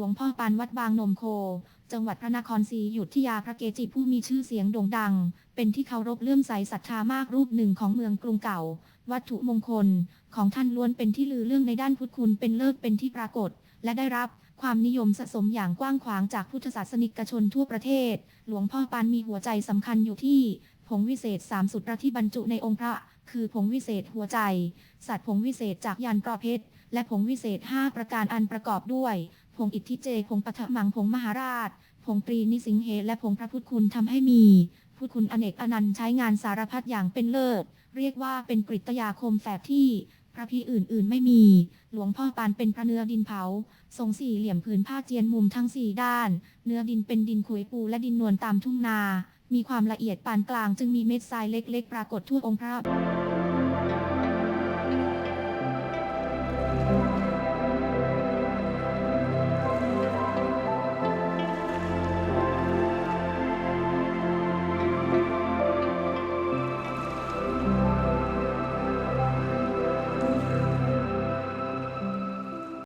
ลวงพ่อปานวัดบางนมโค จังหวัดพระนครศรีอยุธยาพระเกจิผู้มีชื่อเสียงโด่งดัง เป็นที่เคารพเลื่อมใสศรัทธามากรูปหนึ่งของเมืองกรุงเก่า วัตถุมงคล ของท่านล้วนเป็นที่ลือเรื่องในด้านพุทธคุณเป็นเลิศเป็นที่ปรากฏ และได้รับความนิยมสะสมอย่างกว้างขวางจากพุทธศาสนิกชนทั่วประเทศ หลวงพ่อปานมีหัวใจสำคัญอยู่ที่ผงวิเศษสามสุตรที่บรรจุในองค์พระ คือผงวิเศษหัวใจ สัตว์ผงวิเศษจากยันตรอเพชร และผงวิเศษ 5 ประการอันประกอบด้วย งอิทธิเจผงปฐมังผงมหาราชผงตรีนิสิงเหและผงพระพุทธคุณทำให้มีพุทธคุณอเนกอนันต์ใช้งานสารพัดอย่างเป็นเลิศ เรียกว่าเป็นกริตยาคมแฝดที่พระพี่อื่นๆไม่มี หลวงพ่อปานเป็นพระเนื้อดินเผา ทรงสี่เหลี่ยมผืนผ้าเจียนมุมทั้งสี่ด้าน เนื้อดินเป็นดินขุยปูและดินนวลตามทุ่งนา มีความละเอียดปานกลางจึงมีเม็ดทรายเล็กๆ ปรากฏทั่วองค์พระ